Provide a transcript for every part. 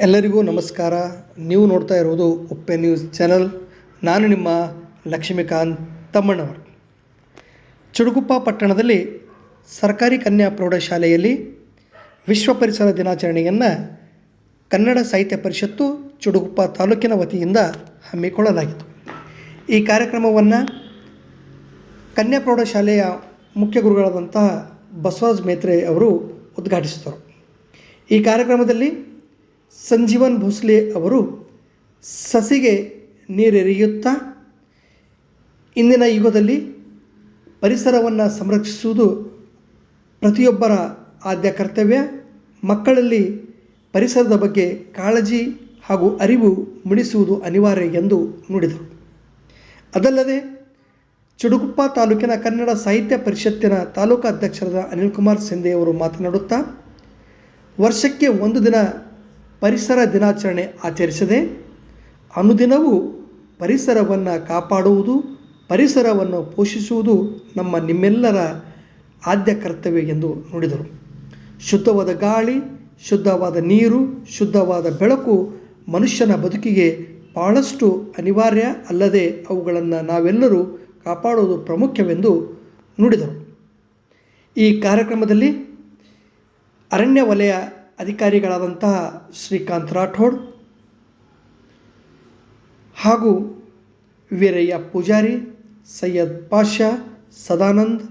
ಎಲ್ಲರಿಗೂ ನಮಸ್ಕಾರ. ನೀವು ನೋಡ್ತಾ ಇರೋದು ಉಪ್ಪೆ ನ್ಯೂಸ್ ಚಾನಲ್. ನಾನು ನಿಮ್ಮ ಲಕ್ಷ್ಮೀಕಾಂತ್ ತಮ್ಮಣ್ಣವರು. ಚುಡುಗುಪ್ಪ ಪಟ್ಟಣದಲ್ಲಿ ಸರ್ಕಾರಿ ಕನ್ಯಾ ಪ್ರೌಢಶಾಲೆಯಲ್ಲಿ ವಿಶ್ವ ಪರಿಸರ ದಿನಾಚರಣೆಯನ್ನು ಕನ್ನಡ ಸಾಹಿತ್ಯ ಪರಿಷತ್ತು ಚುಡುಗುಪ್ಪ ತಾಲೂಕಿನ ವತಿಯಿಂದ ಹಮ್ಮಿಕೊಳ್ಳಲಾಗಿತ್ತು. ಈ ಕಾರ್ಯಕ್ರಮವನ್ನು ಕನ್ಯಾ ಪ್ರೌಢಶಾಲೆಯ ಮುಖ್ಯ ಗುರುಗಳಾದಂತಹ ಬಸವರಾಜ್ ಮೇತ್ರೆ ಅವರು ಉದ್ಘಾಟಿಸಿದರು. ಈ ಕಾರ್ಯಕ್ರಮದಲ್ಲಿ ಸಂಜೀವನ್ ಭೋಸ್ಲೆ ಅವರು ಸಸಿಗೆ ನೀರೆರೆಯುತ್ತಾ, ಇಂದಿನ ಯುಗದಲ್ಲಿ ಪರಿಸರವನ್ನು ಸಂರಕ್ಷಿಸುವುದು ಪ್ರತಿಯೊಬ್ಬರ ಆದ್ಯ ಕರ್ತವ್ಯ. ಮಕ್ಕಳಲ್ಲಿ ಪರಿಸರದ ಬಗ್ಗೆ ಕಾಳಜಿ ಹಾಗೂ ಅರಿವು ಮೂಡಿಸುವುದು ಅನಿವಾರ್ಯ ಎಂದು ನುಡಿದರು. ಅದಲ್ಲದೆ ಚುಡುಗುಪ್ಪ ತಾಲೂಕಿನ ಕನ್ನಡ ಸಾಹಿತ್ಯ ಪರಿಷತ್ತಿನ ತಾಲೂಕು ಅಧ್ಯಕ್ಷರಾದ ಅನಿಲ್ ಕುಮಾರ್ ಸಿಂಧೆ ಅವರು ಮಾತನಾಡುತ್ತಾ, ವರ್ಷಕ್ಕೆ ಒಂದು ದಿನ ಪರಿಸರ ದಿನಾಚರಣೆ ಆಚರಿಸದೆ ಅನುದಿನವೂ ಪರಿಸರವನ್ನು ಕಾಪಾಡುವುದು, ಪರಿಸರವನ್ನು ಪೋಷಿಸುವುದು ನಮ್ಮ ನಿಮ್ಮೆಲ್ಲರ ಆದ್ಯ ಕರ್ತವ್ಯ ಎಂದು ನುಡಿದರು. ಶುದ್ಧವಾದ ಗಾಳಿ, ಶುದ್ಧವಾದ ನೀರು, ಶುದ್ಧವಾದ ಬೆಳಕು ಮನುಷ್ಯನ ಬದುಕಿಗೆ ಬಹಳಷ್ಟು ಅನಿವಾರ್ಯ ಅಲ್ಲದೆ ಅವುಗಳನ್ನು ನಾವೆಲ್ಲರೂ ಕಾಪಾಡುವುದು ಪ್ರಮುಖ್ಯವೆಂದು ನುಡಿದರು. ಈ ಕಾರ್ಯಕ್ರಮದಲ್ಲಿ ಅರಣ್ಯ ವಲಯ ಅಧಿಕಾರಿಗಳಾದಂತಹ ಶ್ರೀಕಾಂತ್ ರಾಠೋಡ್ ಹಾಗೂ ವೀರಯ್ಯ ಪೂಜಾರಿ, ಸೈಯದ್ ಪಾಷಾ, ಸದಾನಂದ್,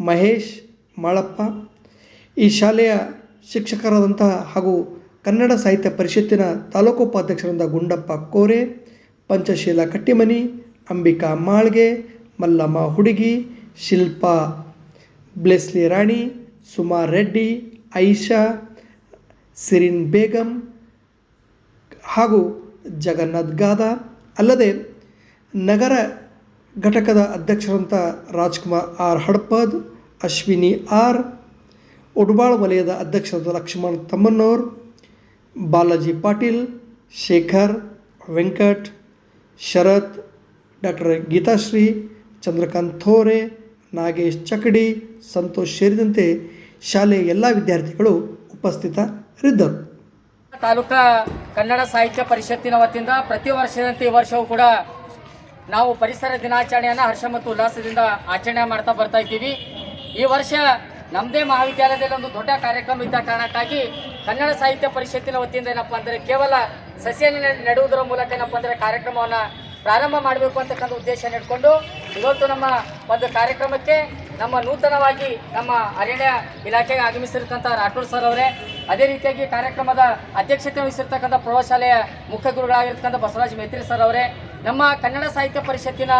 ಮಹೇಶ್ ಮಾಳಪ್ಪ. ಈ ಶಾಲೆಯ ಶಿಕ್ಷಕರಾದಂತಹ ಹಾಗೂ ಕನ್ನಡ ಸಾಹಿತ್ಯ ಪರಿಷತ್ತಿನ ತಾಲೂಕು ಉಪಾಧ್ಯಕ್ಷರಾದ ಗುಂಡಪ್ಪ ಕೋರೆ, ಪಂಚಶೀಲ ಕಟ್ಟಿಮನಿ, ಅಂಬಿಕಾ ಮಾಳ್ಗೆ, ಮಲ್ಲಮ್ಮ ಹುಡುಗಿ, ಶಿಲ್ಪಾ ಬ್ಲೆಸ್ಲಿ ರಾಣಿ, ಸುಮಾ ರೆಡ್ಡಿ ಐಷಾ ಸಿರಿನ್ ಬೇಗಂ ಹಾಗೂ ಜಗನ್ನಾಥ್ ಗಾದ, ಅಲ್ಲದೆ ನಗರ ಘಟಕದ ಅಧ್ಯಕ್ಷರಂಥ ರಾಜ್ಕುಮಾರ್ ಆರ್ ಹಡ್ಪದ್, ಅಶ್ವಿನಿ ಆರ್ ಉಡ್ಬಾಳ್ ವಲಯದ ಅಧ್ಯಕ್ಷರಾದ ಲಕ್ಷ್ಮಣ್ ತಮ್ಮನ್ನೋರ್, ಬಾಲಾಜಿ ಪಾಟೀಲ್, ಶೇಖರ್ ವೆಂಕಟ್, ಶರತ್, ಡಾಕ್ಟರ್ ಗೀತಾಶ್ರೀ, ಚಂದ್ರಕಾಂತ್ ಥೋರೆ, ನಾಗೇಶ್ ಚಕಡಿ, ಸಂತೋಷ್ ಸೇರಿದಂತೆ ಶಾಲೆಯ ಎಲ್ಲ ವಿದ್ಯಾರ್ಥಿಗಳು ಉಪಸ್ಥಿತರಿದ್ದರು ತಾಲೂಕಾ ಕನ್ನಡ ಸಾಹಿತ್ಯ ಪರಿಷತ್ತಿನ ವತಿಯಿಂದ ಪ್ರತಿ ವರ್ಷದಂತೆ ಈ ವರ್ಷವೂ ಕೂಡ ನಾವು ಪರಿಸರ ದಿನಾಚರಣೆಯನ್ನು ಹರ್ಷ ಮತ್ತು ಉಲ್ಲಾಸದಿಂದ ಆಚರಣೆ ಮಾಡ್ತಾ ಬರ್ತಾ ಇದ್ದೀವಿ. ಈ ವರ್ಷ ನಮ್ಮದೇ ಮಹಾವಿದ್ಯಾಲಯದಲ್ಲಿ ಒಂದು ದೊಡ್ಡ ಕಾರ್ಯಕ್ರಮ ಇದ್ದ ಕಾರಣಕ್ಕಾಗಿ ಕನ್ನಡ ಸಾಹಿತ್ಯ ಪರಿಷತ್ತಿನ ವತಿಯಿಂದ ಏನಪ್ಪ ಅಂದರೆ ಕೇವಲ ಸಸಿಯನ್ನು ನೆಡುವುದರ ಮೂಲಕ ಏನಪ್ಪ ಅಂದರೆ ಕಾರ್ಯಕ್ರಮವನ್ನು ಪ್ರಾರಂಭ ಮಾಡಬೇಕು ಅಂತಕ್ಕಂಥ ಉದ್ದೇಶ ಇಟ್ಕೊಂಡು ಇವತ್ತು ನಮ್ಮ ಒಂದು ಕಾರ್ಯಕ್ರಮಕ್ಕೆ ನಮ್ಮ ನೂತನವಾಗಿ ನಮ್ಮ ಅರಣ್ಯ ಇಲಾಖೆಗೆ ಆಗಮಿಸಿರ್ತಕ್ಕಂಥ ರಾಠೋಡ್ ಸರ್ ಅವರೇ, ಅದೇ ರೀತಿಯಾಗಿ ಕಾರ್ಯಕ್ರಮದ ಅಧ್ಯಕ್ಷತೆ ವಹಿಸಿರ್ತಕ್ಕಂಥ ಪ್ರೌಢಶಾಲೆಯ ಮುಖ್ಯ ಗುರುಗಳಾಗಿರ್ತಕ್ಕಂಥ ಬಸವರಾಜ್ ಮೇತ್ರಿ ಸರ್ ಅವರೇ, ನಮ್ಮ ಕನ್ನಡ ಸಾಹಿತ್ಯ ಪರಿಷತ್ತಿನ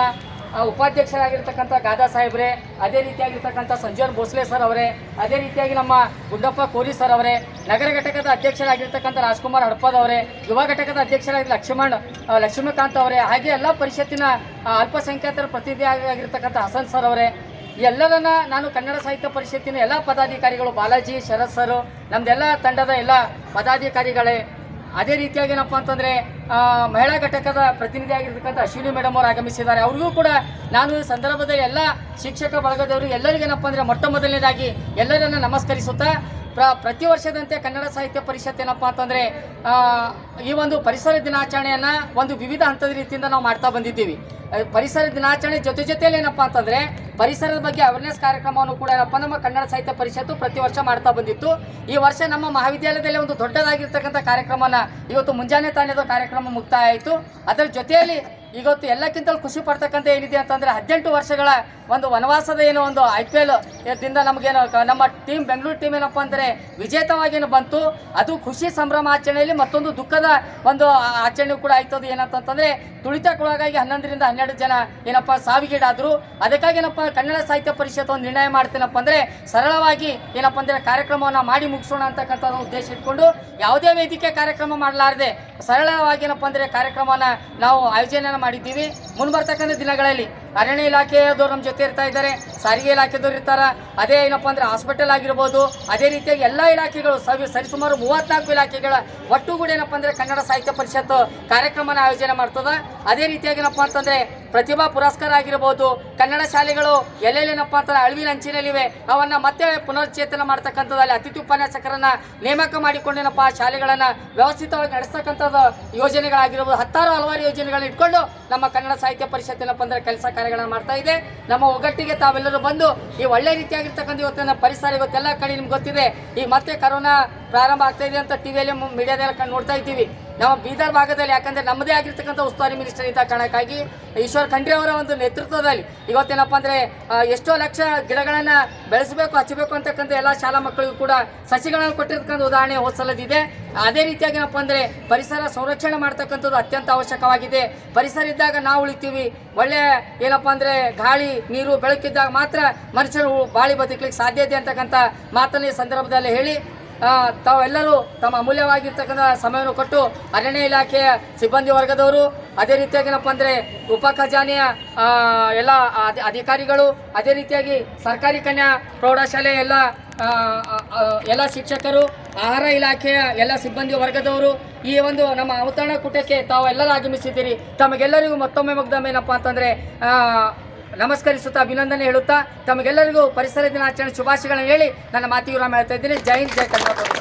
ಉಪಾಧ್ಯಕ್ಷರಾಗಿರ್ತಕ್ಕಂಥ ಗಾದಾ ಸಾಹೇಬ್ರೆ, ಅದೇ ರೀತಿಯಾಗಿರ್ತಕ್ಕಂಥ ಸಂಜೀವನ್ ಭೋಸ್ಲೆ ಸರ್ ಅವರೇ, ಅದೇ ರೀತಿಯಾಗಿ ನಮ್ಮ ಗುಡ್ಡಪ್ಪ ಕೋರಿ ಸರ್ ಅವರೇ, ನಗರ ಘಟಕದ ಅಧ್ಯಕ್ಷರಾಗಿರ್ತಕ್ಕಂಥ ರಾಜ್ಕುಮಾರ್ ಹಡಪದ್ ಅವರೇ, ಯುವ ಘಟಕದ ಅಧ್ಯಕ್ಷರಾಗಿ ಲಕ್ಷ್ಮಣ್ ಲಕ್ಷ್ಮೀಕಾಂತ್ ಅವರೇ, ಹಾಗೆ ಎಲ್ಲ ಪರಿಷತ್ತಿನ ಅಲ್ಪಸಂಖ್ಯಾತರ ಪ್ರತಿನಿಧಿಯಾಗಿರ್ತಕ್ಕಂಥ ಹಸನ್ ಸರ್ ಅವರೇ ಎಲ್ಲರನ್ನ ನಾನು ಕನ್ನಡ ಸಾಹಿತ್ಯ ಪರಿಷತ್ತಿನ ಎಲ್ಲ ಪದಾಧಿಕಾರಿಗಳು ಬಾಲಾಜಿ ಶರತ್ ಸರ್ ನಮ್ದೆಲ್ಲ ತಂಡದ ಎಲ್ಲ ಪದಾಧಿಕಾರಿಗಳೇ. ಅದೇ ರೀತಿಯಾಗಿ ಏನಪ್ಪ ಅಂತಂದರೆ ಮಹಿಳಾ ಘಟಕದ ಪ್ರತಿನಿಧಿಯಾಗಿರ್ತಕ್ಕಂಥ ಅಶ್ವಿನಿ ಮೇಡಮ್ ಅವರು ಆಗಮಿಸಿದ್ದಾರೆ. ಅವ್ರಿಗೂ ಕೂಡ ನಾನು ಈ ಸಂದರ್ಭದಲ್ಲಿ ಎಲ್ಲ ಶಿಕ್ಷಕ ಬಳಗದವರು ಎಲ್ಲರಿಗೂ ಏನಪ್ಪ ಅಂದರೆ ಮೊಟ್ಟ ಮೊದಲನೇದಾಗಿ ಎಲ್ಲರನ್ನ ನಮಸ್ಕರಿಸುತ್ತಾ, ಪ್ರ, ಪ್ರತಿ ವರ್ಷದಂತೆ ಕನ್ನಡ ಸಾಹಿತ್ಯ ಪರಿಷತ್ ಏನಪ್ಪ ಅಂತಂದರೆ ಈ ಒಂದು ಪರಿಸರ ದಿನಾಚರಣೆಯನ್ನು ಒಂದು ವಿವಿಧ ಹಂತದ ರೀತಿಯಿಂದ ನಾವು ಮಾಡ್ತಾ ಬಂದಿದ್ದೀವಿ. ಪರಿಸರ ದಿನಾಚರಣೆ ಜೊತೆ ಜೊತೆಯಲ್ಲಿ ಏನಪ್ಪಾ ಅಂತಂದರೆ, ಪರಿಸರದ ಬಗ್ಗೆ ಅವೇರ್ನೆಸ್ ಕಾರ್ಯಕ್ರಮವನ್ನು ಕೂಡ ಏನಪ್ಪ ನಮ್ಮ ಕನ್ನಡ ಸಾಹಿತ್ಯ ಪರಿಷತ್ತು ಪ್ರತಿ ವರ್ಷ ಮಾಡ್ತಾ ಬಂದಿತ್ತು. ಈ ವರ್ಷ ನಮ್ಮ ಮಹಾವಿದ್ಯಾಲಯದಲ್ಲಿ ಒಂದು ದೊಡ್ಡದಾಗಿರ್ತಕ್ಕಂಥ ಕಾರ್ಯಕ್ರಮನ ಇವತ್ತು ಮುಂಜಾನೆ ತಾನೇದು ಕಾರ್ಯಕ್ರಮ ಮುಕ್ತಾಯ ಆಯಿತು. ಅದರ ಜೊತೆಯಲ್ಲಿ ಇವತ್ತು ಎಲ್ಲಕ್ಕಿಂತಲೂ ಖುಷಿ ಪಡ್ತಕ್ಕಂಥ ಏನಿದೆ ಅಂತಂದರೆ ಹದಿನೆಂಟು ವರ್ಷಗಳ ಒಂದು ವನವಾಸದ ಏನೋ ಒಂದು ಐ ಪಿ ಎಲ್ ದಿಂದ ನಮಗೇನು ನಮ್ಮ ಟೀಮ್ ಬೆಂಗಳೂರು ಟೀಮ್ ಏನಪ್ಪ ಅಂದರೆ ವಿಜೇತವಾಗೇನು ಬಂತು. ಅದು ಖುಷಿ ಸಂಭ್ರಮ ಆಚರಣೆಯಲ್ಲಿ ಮತ್ತೊಂದು ದುಃಖದ ಒಂದು ಆಚರಣೆ ಕೂಡ ಆಯ್ತದ ಏನಂತಂತಂದರೆ ತುಳಿತಕ್ಕೊಳಗಾಗಿ ಹನ್ನೊಂದರಿಂದ ಹನ್ನೆರಡು ಜನ ಏನಪ್ಪ ಸಾವಿಗೀಡಾದರು. ಅದಕ್ಕಾಗಿ ಏನಪ್ಪ ಕನ್ನಡ ಸಾಹಿತ್ಯ ಪರಿಷತ್ ಒಂದು ನಿರ್ಣಯ ಮಾಡ್ತೇನಪ್ಪ ಅಂದರೆ ಸರಳವಾಗಿ ಏನಪ್ಪ ಅಂದರೆ ಕಾರ್ಯಕ್ರಮವನ್ನು ಮಾಡಿ ಮುಗಿಸೋಣ ಅಂತಕ್ಕಂಥ ಉದ್ದೇಶ ಇಟ್ಕೊಂಡು ಯಾವುದೇ ವೇದಿಕೆ ಕಾರ್ಯಕ್ರಮ ಮಾಡಲಾರದೆ ಸರಳವಾಗಿ ಏನಪ್ಪ ಅಂದರೆ ಕಾರ್ಯಕ್ರಮವನ್ನು ನಾವು ಆಯೋಜನೆಯನ್ನು ಮಾಡಿದ್ದೀವಿ. ಮುಂಬರ್ತಕ್ಕಂಥ ದಿನಗಳಲ್ಲಿ ಅರಣ್ಯ ಇಲಾಖೆಯವರು ನಮ್ಮ ಜೊತೆ ಇರ್ತಾ ಇದ್ದಾರೆ. ಸಾರಿಗೆ ಇಲಾಖೆದವ್ರು ಇರ್ತಾರ. ಅದೇ ಏನಪ್ಪ ಅಂದ್ರೆ ಹಾಸ್ಪಿಟಲ್ ಆಗಿರ್ಬೋದು, ಅದೇ ರೀತಿಯಾಗಿ ಎಲ್ಲ ಇಲಾಖೆಗಳು ಸವಿ, ಸರಿಸುಮಾರು ಮೂವತ್ನಾಲ್ಕು ಇಲಾಖೆಗಳ ಒಟ್ಟುಗೂಡಿ ಏನಪ್ಪ ಅಂದ್ರೆ ಕನ್ನಡ ಸಾಹಿತ್ಯ ಪರಿಷತ್ತು ಕಾರ್ಯಕ್ರಮನ ಆಯೋಜನೆ ಮಾಡ್ತದ. ಅದೇ ರೀತಿಯಾಗಿ ಏನಪ್ಪ ಅಂತಂದ್ರೆ ಪ್ರತಿಭಾ ಪುರಸ್ಕಾರ ಆಗಿರ್ಬೋದು, ಕನ್ನಡ ಶಾಲೆಗಳು ಎಲ್ಲೆಲ್ಲೇನಪ್ಪ ಅಂತಂದ್ರೆ ಅಳಿವಿನ ಅಂಚಿನಲ್ಲಿವೆ, ಅವನ್ನ ಮತ್ತೆ ಪುನರ್ಚೇತನ ಮಾಡ್ತಕ್ಕಂಥದ್ದು ಅತಿಥಿ ಉಪನ್ಯಾಸಕರನ್ನ ನೇಮಕ ಮಾಡಿಕೊಂಡೇನಪ್ಪ ಆ ಶಾಲೆಗಳನ್ನ ವ್ಯವಸ್ಥಿತವಾಗಿ ನಡೆಸ್ತಕ್ಕಂಥದ್ದು ಯೋಜನೆಗಳಾಗಿರ್ಬೋದು. ಹತ್ತಾರು ಹಲವಾರು ಯೋಜನೆಗಳನ್ನ ಇಟ್ಕೊಂಡು ನಮ್ಮ ಕನ್ನಡ ಸಾಹಿತ್ಯ ಪರಿಷತ್ ಏನಪ್ಪ ಅಂದ್ರೆ ಕೆಲಸ ಕಾರ್ಯಗಳನ್ನ ಮಾಡ್ತಾ ಇದೆ. ನಮ್ಮ ಒಗ್ಗಟ್ಟಿಗೆ ತಾವೆಲ್ಲರೂ ಬಂದು ಈ ಒಳ್ಳೆ ರೀತಿಯಾಗಿರ್ತಕ್ಕಂಥ ಇವತ್ತಿನ ಪರಿಸರ ಇವತ್ತೆಲ್ಲ ಕಡೆ ನಿಮ್ಗೆ ಗೊತ್ತಿದೆ. ಈ ಮತ್ತೆ ಕರೋನಾ ಪ್ರಾರಂಭ ಆಗ್ತಾ ಇದೆ ಅಂತ ಟಿವಿಯಲ್ಲಿ ಮೀಡಿಯಾದಲ್ಲಿ ನೋಡ್ತಾ ಇದ್ದೀವಿ. ನಮ್ಮ ಬೀದರ್ ಭಾಗದಲ್ಲಿ, ಯಾಕಂದ್ರೆ ನಮ್ಮದೇ ಆಗಿರ್ತಕ್ಕಂಥ ಉಸ್ತುವಾರಿ ಮಿನಿಸ್ಟರ್ ಇದ್ದ ಕಾರಣಕ್ಕಾಗಿ ಈಶ್ವರ್ ಖಂಡ್ರೆ ಅವರ ಒಂದು ನೇತೃತ್ವದಲ್ಲಿ ಇವತ್ತೇನಪ್ಪ ಅಂದರೆ ಎಷ್ಟೋ ಲಕ್ಷ ಗಿಡಗಳನ್ನು ಬೆಳೆಸಬೇಕು, ಹಚ್ಚಬೇಕು ಅಂತಕ್ಕಂಥ ಎಲ್ಲ ಶಾಲಾ ಮಕ್ಕಳಿಗೂ ಕೂಡ ಸಸಿಗಳನ್ನು ಕೊಟ್ಟಿರ್ತಕ್ಕಂಥ ಉದಾಹರಣೆ ಹೋದ್ಸಲದಿದೆ ಅದೇ ರೀತಿಯಾಗಿ ಏನಪ್ಪ ಅಂದ್ರೆ, ಪರಿಸರ ಸಂರಕ್ಷಣೆ ಮಾಡ್ತಕ್ಕಂಥದ್ದು ಅತ್ಯಂತ ಅವಶ್ಯಕವಾಗಿದೆ. ಪರಿಸರ ಇದ್ದಾಗ ನಾವು ಉಳಿತೀವಿ. ಒಳ್ಳೆ ಏನಪ್ಪ ಅಂದರೆ, ಗಾಳಿ, ನೀರು ಬೆಳಕಿದ್ದಾಗ ಮಾತ್ರ ಮನುಷ್ಯರು ಬಾಳಿ ಬದುಕಲಿಕ್ಕೆ ಸಾಧ್ಯತೆ ಅಂತಕ್ಕಂಥ ಮಾತನ್ನ ಈ ಸಂದರ್ಭದಲ್ಲಿ ಹೇಳಿ ತಾವೆಲ್ಲರೂ ತಮ್ಮ ಅಮೂಲ್ಯವಾಗಿರ್ತಕ್ಕಂಥ ಸಮಯವನ್ನು ಕೊಟ್ಟು ಅರಣ್ಯ ಇಲಾಖೆಯ ಸಿಬ್ಬಂದಿ ವರ್ಗದವರು, ಅದೇ ರೀತಿಯಾಗಿ ಏನಪ್ಪ ಅಂದರೆ ಉಪ ಖಜಾನೆಯ ಎಲ್ಲ ಅಧಿ- ಅಧಿಕಾರಿಗಳು, ಅದೇ ರೀತಿಯಾಗಿ ಸರ್ಕಾರಿ ಕನ್ಯಾ ಪ್ರೌಢಶಾಲೆಯ ಎಲ್ಲ ಎಲ್ಲ ಶಿಕ್ಷಕರು, ಆಹಾರ ಇಲಾಖೆಯ ಎಲ್ಲ ಸಿಬ್ಬಂದಿ ವರ್ಗದವರು, ಈ ಒಂದು ನಮ್ಮ ಅವತರಣ ಕೂಟಕ್ಕೆ ತಾವು ಎಲ್ಲರೂ ಆಗಮಿಸಿದ್ದೀರಿ. ತಮಗೆಲ್ಲರಿಗೂ ಮತ್ತೊಮ್ಮೆ ಮುಗ್ದೊಮ್ಮೆ ಏನಪ್ಪ ಅಂತಂದರೆ ನಮಸ್ಕರಿಸುತ್ತಾ, ಅಭಿನಂದನೆ ಹೇಳುತ್ತಾ, ತಮಗೆಲ್ಲರಿಗೂ ಪರಿಸರ ದಿನಾಚರಣೆ ಶುಭಾಶಯಗಳನ್ನು ಹೇಳಿ ನನ್ನ ಮಾತಿಗೆ ನಾನು ಹೇಳ್ತಾ ಇದ್ದೀನಿ. ಜೈ ಹಿಂದ್, ಜೈ ಕರ್ನಾಟಕ.